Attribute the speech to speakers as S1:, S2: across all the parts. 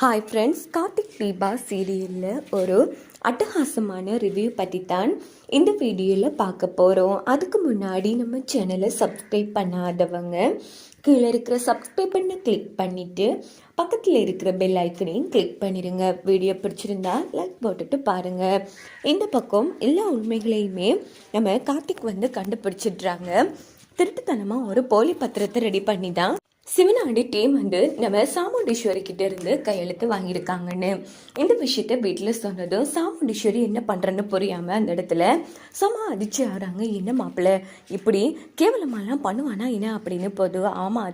S1: Hi friends Karthik Deepa சீரியலில் ஒரு அட்டகாசமான ரிவ்யூ பற்றி தான் இந்த வீடியோவில் பார்க்க போகிறோம் அதுக்கு முன்னாடி நம்ம சேனலை சப்ஸ்கிரைப் பண்ணாதவங்க கீழே இருக்கிற சப்ஸ்கிரைப் பண்ண கிளிக் பண்ணிவிட்டு பக்கத்தில் இருக்கிற பெல் ஐக்கனையும் கிளிக் பண்ணிடுங்க வீடியோ பிடிச்சிருந்தா லைக் போட்டுட்டு பாருங்கள் இந்த பக்கம் எல்லா உண்மைகளையுமே நம்ம கார்த்திக் வந்து கண்டுபிடிச்சிடுறாங்க. திருட்டுத்தனமாக ஒரு போலி பத்திரத்தை ரெடி பண்ணி தான் சிவனாண்டி டீம் வந்து நம்ம சாமுண்டீஸ்வரி கிட்ட இருந்து கையெழுத்து வாங்கியிருக்காங்கன்னு. இந்த விஷயத்த வீட்டில் சொன்னதும் சாமுண்டீஸ்வரி என்ன பண்ணுறன்னு புரியாமல் அந்த இடத்துல சும்மா அடிச்சு ஆடுறாங்க என்ன மாப்பிள்ள இப்படி கேவலமாலாம் பண்ணுவானா என்ன? அப்படின்னு போது ஆமா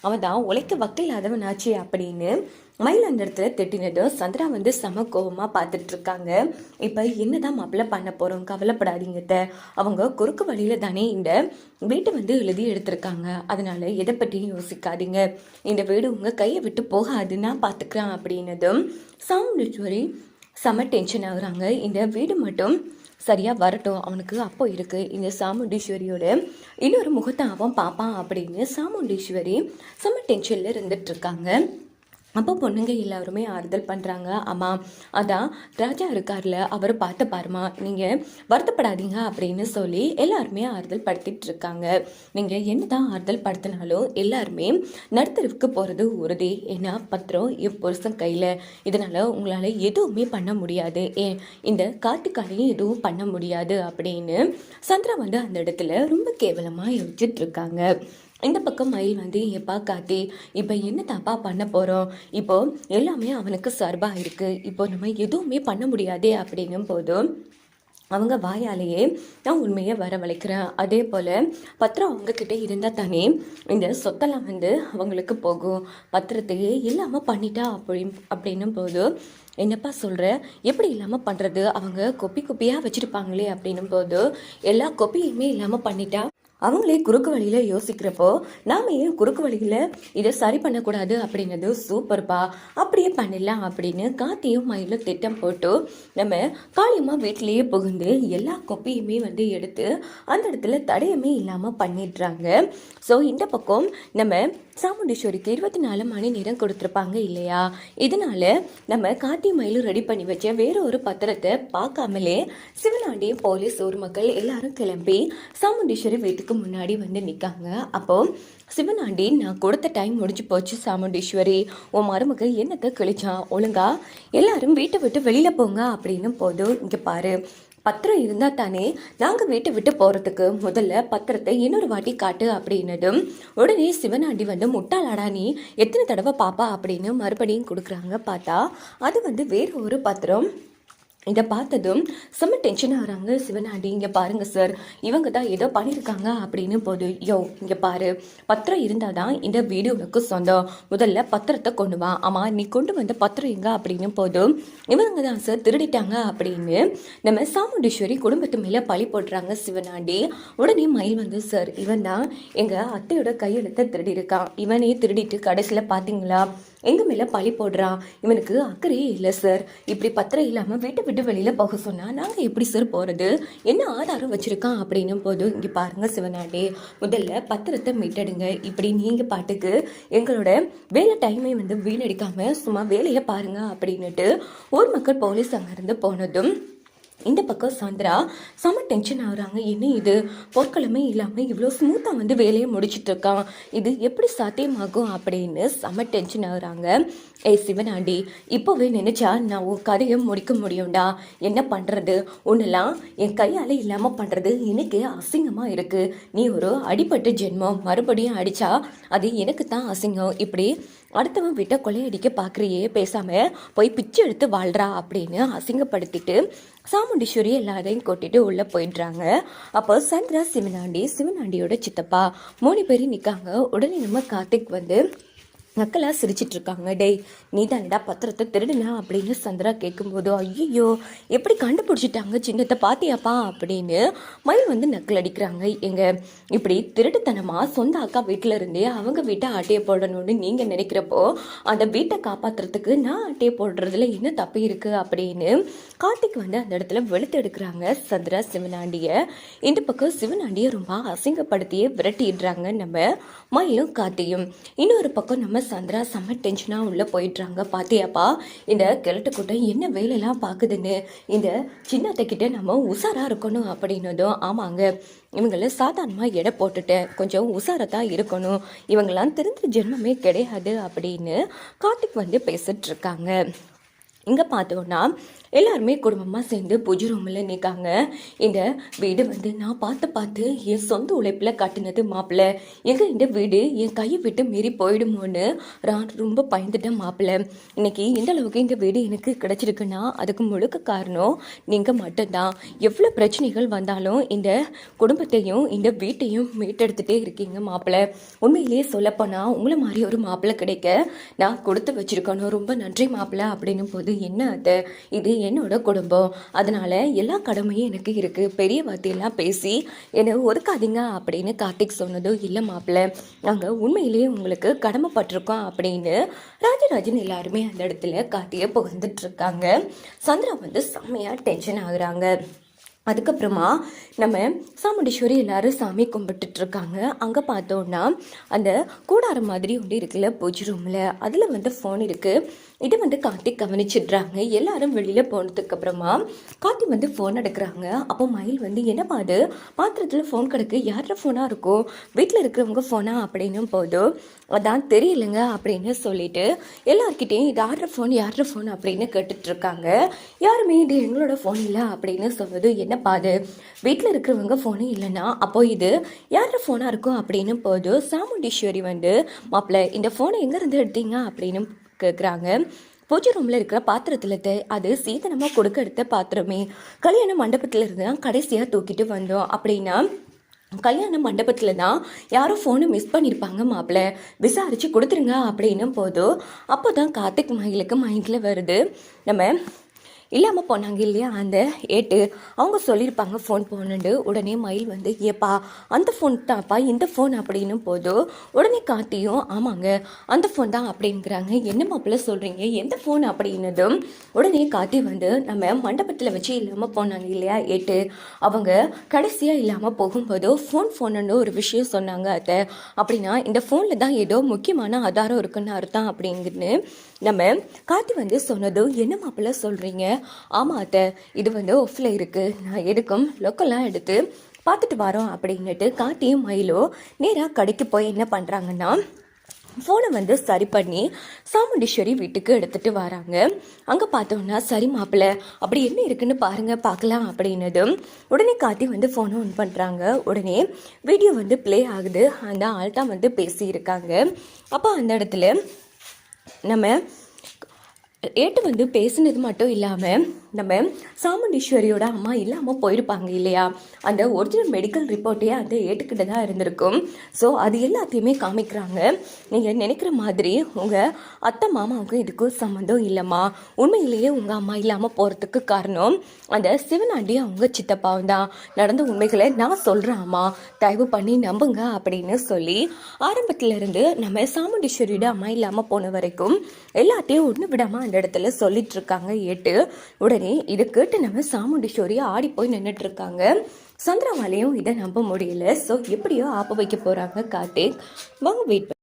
S1: அவன் தான் உழைக்க வக்கில்லாதவனாச்சு அப்படின்னு மயில் அந்த இடத்துல திட்டினதும் சந்திரா வந்து செம கோபமாக பார்த்துட்டு இருக்காங்க இப்போ என்னதான் மாப்பிள்ள பண்ண போகிறோம் கவலைப்படாதீங்க அவங்க குறுக்கு வழியில் தானே இந்த வீட்டை வந்து எழுதி எடுத்திருக்காங்க. அதனால எதை பற்றியும் யோசிக்காதீங்க. இந்த வீடு உங்கள் கையை விட்டு போகாதுன்னா பார்த்துக்கலாம் அப்படின்னதும் சாமுண்டீஸ்வரி செம டென்ஷன் ஆகுறாங்க. இந்த வீடு மட்டும் சரியாக வரட்டும். அவனுக்கு அப்போ இருக்குது இந்த சாமுண்டீஸ்வரியோட இன்னொரு முகத்தை அவன் பார்ப்பான் அப்படின்னு சாமுண்டீஸ்வரி செம டென்ஷனில் இருந்துட்டுருக்காங்க. இருக்காங்க அப்போ பொண்ணுங்க எல்லாருமே ஆறுதல் பண்ணுறாங்க ஆமாம் அதான் ராஜா இருக்கார்ல அவர் பார்த்து பாருமா நீங்கள் வருத்தப்படாதீங்க அப்படின்னு சொல்லி எல்லாருமே ஆறுதல் படுத்திட்டு இருக்காங்க. நீங்கள் என்ன தான் ஆறுதல் படுத்தினாலும் எல்லாருமே நடுத்தருவுக்கு போகிறது உறுதி. ஏன்னா பத்திரம் என் புருஷன் கையில். இதனால் உங்களால் எதுவுமே பண்ண முடியாது. ஏ இந்த காட்டுக்காரையும் எதுவும் பண்ண முடியாது அப்படின்னு சந்திரா வந்து அந்த இடத்துல ரொம்ப கேவலமாக யோசிச்சுட்டு இருக்காங்க. இந்த பக்கம் மயில் வந்து எப்பா காத்தி இப்போ என்ன தப்பா பண்ண போகிறோம் இப்போ எல்லாமே அவனுக்கு சர்பாக இருக்குது இப்போ நம்ம எதுவுமே பண்ண முடியாதே அப்படிங்கும் போதும் அவங்க வாயாலேயே நான் உண்மையை வரவழைக்கிறேன். அதே போல் பத்திரம் அவங்கக்கிட்ட இருந்தால் தானே இந்த சொத்தெல்லாம் வந்து அவங்களுக்கு போகும். பத்திரத்தையே இல்லாமல் பண்ணிட்டா அப்படி அப்படின்னும் போது என்னப்பா சொல்கிற எப்படி இல்லாமல் பண்ணுறது அவங்க கொப்பி கொப்பியாக வச்சுருப்பாங்களே அப்படின்னும் போது எல்லா கொப்பியுமே இல்லாமல் பண்ணிட்டா அவங்களே குறுக்கு வழியில் யோசிக்கிறப்போ நாம ஏன் குறுக்கு வழியில் இதை சரி பண்ணக்கூடாது அப்படிங்கிறது சூப்பர்ப்பா அப்படியே பண்ணிடலாம் அப்படின்னு காத்தியும் மயிலும் திட்டம் போட்டு நம்ம காளியம்மா வீட்டிலேயே புகுந்து எல்லா கொப்பியுமே வந்து எடுத்து அந்த இடத்துல தடையமே இல்லாமல் பண்ணிடுறாங்க. ஸோ இந்த பக்கம் நம்ம சாமுண்டீஸ்வரிக்கு இருபத்தி நாலு மணி நேரம் கொடுத்துருப்பாங்க இல்லையா? இதனால நம்ம காத்தி மயிலும் ரெடி பண்ணி வச்ச வேற ஒரு பத்திரத்தை பார்க்காமலே சிவனாண்டி போலீஸ் ஊர் மக்கள் எல்லாரும் கிளம்பி சாமுண்டீஸ்வரி வீட்டுக்கு முன்னாடி வந்து நிற்காங்க அப்போ சிவனாண்டி நான் கொடுத்த டைம் முடிஞ்சு போச்சு சாமுண்டீஸ்வரி. உன் மருமக என்னத்தை கிழிச்சான் ஒழுங்கா எல்லாரும் வீட்டை விட்டு வெளியில போங்க அப்படின்னு போதும் இங்க பாரு பத்திரம் இருந்தால் தானே நாங்கள் வீட்டை விட்டு போகிறதுக்கு முதல்ல பத்திரத்தை இன்னொரு வாட்டி காட்டு அப்படின்னதும் உடனே சிவனாண்டி வந்து முட்டாளாடா நீ? எத்தனை தடவை பாப்பா? அப்படின்னு மறுபடியும் கொடுக்குறாங்க. பார்த்தா அது வந்து வேறு ஒரு பத்திரம். இதை பார்த்ததும் செம்ம டென்ஷன் ஆகிறாங்க சிவனாண்டி இங்கே பாருங்கள் சார் இவங்க தான் ஏதோ பண்ணியிருக்காங்க அப்படின்னு போது யோ இங்கே பாரு. பத்திரம் இருந்தால் தான் இந்த வீடு உனக்கு சொந்தம். முதல்ல பத்திரத்தை கொண்டு வா. ஆமாம் நீ கொண்டு வந்த பத்திரம் எங்க? அப்படின்னு போதும் இவங்க தான் சார் திருடிட்டாங்க அப்படின்னு நம்ம சாமுண்டீஸ்வரி குடும்பத்து மேலே பழி போடுறாங்க சிவனாண்டி உடனே மயில் வந்து சார் இவன் தான் எங்கள் அத்தையோட கையெழுத்தை திருடியிருக்கான். இவனே திருடிட்டு கடைசியில் பார்த்தீங்களா எங்கள் மேலே பழி போடுறான் இவனுக்கு அக்கறையே இல்லை சார் இப்படி பத்திரம் இல்லாமல் வீட்டை விட்டு வெளியில் போக சொன்னால் நாங்கள் எப்படி சார் போகிறது என்ன ஆதாரம் வச்சுருக்கான் அப்படின்னும் போது இங்கே பாருங்கள் சிவனாண்டே முதல்ல பத்திரத்தை மீட்டெடுங்க. இப்படி நீங்கள் பாட்டுக்கு எங்களோட வேலை டைமை வந்து வீணடிக்காமல் சும்மா வேலையை பாருங்கள் அப்படின்னுட்டு ஊர் மக்கள் போலீஸ் அங்கேருந்து போனதும் இந்த பக்கம் சாந்திரா செம டென்ஷன் ஆகுறாங்க. என்ன இது? பொற்கிழமை இல்லாமல் இவ்வளோ ஸ்மூத்தாக வந்து வேலையை முடிச்சிட்டு இருக்கான் இது எப்படி சாத்தியமாகும் அப்படின்னு செம டென்ஷன் ஆகுறாங்க. ஏய் சிவனாண்டி இப்போவே நினைச்சா நான் உன் கதையை முடிக்க முடியும்டா. என்ன பண்ணுறது ஒன்றுலாம் என் கையால் இல்லாமல் பண்ணுறது எனக்கு அசிங்கமாக இருக்குது நீ ஒரு அடிபட்டு ஜென்மம். மறுபடியும் அடித்தா அது எனக்கு தான் அசிங்கம். இப்படி அடுத்தவன் விட்ட கொலையடிக்க பார்க்குறியே பேசாமல் போய் பிச்சை எடுத்து வாழ்கிறா அப்படின்னு அசிங்கப்படுத்திட்டு சாமுண்டீஸ்வரி எல்லாரையும் கூட்டிட்டு உள்ளே போயிடுறாங்க. அப்போ சந்திரா சிவனாண்டி சிவனாண்டியோட சித்தப்பா மூணு பேரும் நிற்காங்க உடனே நம்ம கார்த்திக் வந்து நக்கலாக சிரிச்சிட்டு இருக்காங்க டேய் நீ தானடா பத்திரத்தை திருடுனா? அப்படின்னு சந்திரா கேட்கும்போது ஐயோ எப்படி கண்டுபிடிச்சிட்டாங்க சின்னத்தை பாத்தியாப்பா? அப்படின்னு மயில் வந்து நக்கல் அடிக்கிறாங்க. எங்க இப்படி திருட்டுத்தனமாக சொந்த அக்கா வீட்டில் இருந்தே அவங்க வீட்டை ஆட்டையை போடணும்னு நீங்கள் நினைக்கிறப்போ அந்த வீட்டை காப்பாற்றுறதுக்கு நான் ஆட்டையை போடுறதுல என்ன தப்பு இருக்குது அப்படின்னு கார்த்திக் வந்து அந்த இடத்துல வெளுத்து எடுக்கிறாங்க. சந்திரா சிவனாண்டியை இந்த பக்கம் சிவனாண்டியை ரொம்ப அசிங்கப்படுத்தியே விரட்டிடுறாங்க நம்ம மயிலும் கார்த்தியும். இன்னொரு பக்கம் நம்ம சந்திரா செம்ம டென்ஷனாக உள்ளே போயிட்டுறாங்க பாத்தியாப்பா இந்த கிழட்டு கூட்டம் என்ன வேலையெல்லாம் பார்க்குதுன்னு இந்த சின்னத்தைக்கிட்ட நம்ம உஷாராக இருக்கணும் அப்படின்னதும் ஆமாங்க இவங்கள சாதாரணமாக எடை போட்டுட்டேன் கொஞ்சம் உஷாராக தான் இருக்கணும். இவங்களாம் தெரிஞ்ச ஜென்மமே கிடையாது அப்படின்னு கார்த்திக் வந்து பேசிகிட்ருக்காங்க இங்கே பார்த்தோன்னா எல்லாருமே குடும்பமாக சேர்ந்து பூஜை ரூமில் நிற்காங்க இந்த வீடு வந்து நான் பார்த்து பார்த்து என் சொந்த உழைப்பில் கட்டினது மாப்பிள்ளை எங்கே இந்த வீடு என் கையை விட்டு மீறி போயிடுமோன்னு நான் ரொம்ப பயந்துட்டேன் மாப்பிள்ளை இன்றைக்கி இந்த அளவுக்கு இந்த வீடு எனக்கு கிடச்சிருக்குன்னா அதுக்கு முழுக்க காரணம் நீங்கள் மட்டும்தான். எவ்வளோ பிரச்சனைகள் வந்தாலும் இந்த குடும்பத்தையும் இந்த வீட்டையும் மீட்டெடுத்துகிட்டே இருக்கீங்க மாப்பிள்ளை உண்மையிலேயே சொல்லப்போனால் உங்களை மாதிரி ஒரு மாப்பிள்ளை கிடைக்க நான் கொடுத்து வச்சுருக்கணும். ரொம்ப நன்றி மாப்பிள்ளை அப்படின்னும் போது என்ன அது இது என்னோட குடும்பம். அதனால எல்லா கடமையும் எனக்கு இருக்கு. பெரிய வார்த்தையெல்லாம் பேசி என்னை ஒதுக்காதீங்க அப்படின்னு கார்த்திக் சொன்னதும் இல்லை மாப்பிள்ள. நாங்கள் உண்மையிலேயே உங்களுக்கு கடமைப்பட்டிருக்கோம் அப்படின்னு ராஜராஜன் எல்லாருமே அந்த இடத்துல கார்த்தியை புகழ்ந்துட்டு இருக்காங்க. சந்திரா வந்து செம்மையாக டென்ஷன் ஆகுறாங்க. அதுக்கப்புறமா நம்ம சாமுண்டீஸ்வரி எல்லாரும் சாமி கும்பிட்டுட்ருக்காங்க. அங்கே பார்த்தோன்னா அந்த கூடாரம் மாதிரி ஒன்று இருக்குல்ல பூஜ் ரூமில் அதில் வந்து ஃபோன் இருக்குது இது வந்து கார்த்திக் கவனிச்சிடுறாங்க. எல்லாரும் வெளியில் போனதுக்கு அப்புறமா வந்து ஃபோன் எடுக்கிறாங்க. அப்போ மயில் வந்து என்னப்பா அது பாத்திரத்தில் ஃபோன் கிடக்கு. யாரோட ஃபோனாக இருக்கும்? வீட்டில் இருக்கிறவங்க ஃபோனா அப்படின்னும் போதும் அதான் தெரியலங்க அப்படின்னு சொல்லிட்டு எல்லார்கிட்டேயும் இது யாரோட ஃபோன் யாரோட ஃபோன் அப்படின்னு கேட்டுட்டு இருக்காங்க யாருமே இது எங்களோட ஃபோன் இல்லை அப்படின்னு சொன்னது என்ன அது வீட்டில் இருக்கிறவங்க ஃபோனு இல்லைன்னா அப்போ இது யாரோட ஃபோனாக இருக்கும் அப்படின்னு போது சாமுண்டீஸ்வரி வந்து மாப்பிள்ளை இந்த ஃபோனை எங்கேருந்து எடுத்தீங்க? அப்படின்னு கேட்குறாங்க பூஜை ரூமில் இருக்கிற பாத்திரத்தில் த- அது சீதனமாக கொடுக்க எடுத்த பாத்திரமே. கல்யாண மண்டபத்தில் இருந்து தான் கடைசியாக தூக்கிட்டு வந்தோம் அப்படின்னா கல்யாண மண்டபத்தில் தான் யாரும் ஃபோனை மிஸ் பண்ணியிருப்பாங்க மாப்பிள்ள விசாரித்து கொடுத்துருங்க அப்படின்னும் போதும் அப்போ தான் கார்த்திக் மயிலுக்கு மைண்டில் வருது. நம்ம இல்லாமல் போனாங்க இல்லையா? அந்த ஏட்டு. அவங்க சொல்லியிருப்பாங்க ஃபோன் போகணுண்டு உடனே மயில் வந்து ஏப்பா அந்த ஃபோன் தான்ப்பா இந்த ஃபோன் அப்படின்னும் போதும் உடனே காத்தியும் ஆமாங்க அந்த ஃபோன் தான் அப்படிங்கிறாங்க. என்ன மாப்பிள்ள சொல்கிறீங்க எந்த ஃபோன் அப்படின்னதும்? உடனே காத்தி வந்து நம்ம மண்டபத்தில் வச்சு இல்லாமல் போனாங்க இல்லையா ஏட்டு? அவங்க கடைசியாக இல்லாமல் போகும்போது ஃபோன் ஃபோனுன்னு ஒரு விஷயம் சொன்னாங்க அத்தை. அப்படின்னா இந்த ஃபோனில் தான் ஏதோ முக்கியமான ஆதாரம் இருக்குன்னு அர்த்தம் அப்படிங்குன்னு நம்ம காத்தி வந்து சொன்னதும் என்ன மாப்பிள்ள சொல்கிறீங்க ஆமாம் அத்தை இது வந்து ஒஃபில் இருக்குது நான் எதுக்கும் லொக்கெல்லாம் எடுத்து பார்த்துட்டு வரோம் அப்படின்னுட்டு காட்டியும் மயிலோ நேராக கடைக்கு போய் என்ன பண்ணுறாங்கன்னா ஃபோனை வந்து சரி பண்ணி சாமுண்டீஸ்வரி வீட்டுக்கு எடுத்துகிட்டு வராங்க. அங்கே பார்த்தோன்னா சரி மாப்பிள்ள அப்படி என்ன இருக்குன்னு பாருங்கள் பார்க்கலாம் அப்படின்னதும் உடனே காத்தி வந்து ஃபோனை ஆன் பண்ணுறாங்க உடனே வீடியோ வந்து ப்ளே ஆகுது. அந்த ஆள் தான் வந்து பேசியிருக்காங்க. அப்போ அந்த இடத்துல நம்ம ஏட்டு வந்து பேசுனது மட்டும் இல்லாமல் நம்ம சாமுண்டீஸ்வரியோட அம்மா இல்லாமல் போயிருப்பாங்க இல்லையா? அந்த ஒரிஜினல் மெடிக்கல் ரிப்போர்ட்டே அந்த ஏற்றுக்கிட்டு தான் இருந்திருக்கும். ஸோ அது எல்லாத்தையுமே காமிக்கிறாங்க. நீங்கள் நினைக்கிற மாதிரி உங்கள் அத்தை மாமாவுக்கும் இதுக்கும் சம்மந்தம் இல்லைம்மா. உண்மையிலேயே உங்கள் அம்மா இல்லாமல் போகிறதுக்கு காரணம் அந்த சிவனாண்டி அவங்க சித்தப்பாவும் தான். நடந்த உண்மைகளை நான் சொல்கிறேன் அம்மா தயவு பண்ணி நம்புங்க அப்படின்னு சொல்லி ஆரம்பத்திலேருந்து நம்ம சாமுண்டீஸ்வரியோட அம்மா இல்லாமல் போன வரைக்கும் எல்லாத்தையும் ஒன்று விடாமல் அந்த இடத்துல சொல்லிட்டு இருக்காங்க ஏட்டு. உடனே இதை கேட்டு நம்ம சாமுண்டீஸ்வரி ஆடி போய் நின்றுட்டு இருக்காங்க சந்திரவாலையும் இதை நம்ப முடியல. ஸோ எப்படியோ ஆப்ப வைக்க போகிறாங்க கார்த்திக். வாங்க வெயிட் பண்ணி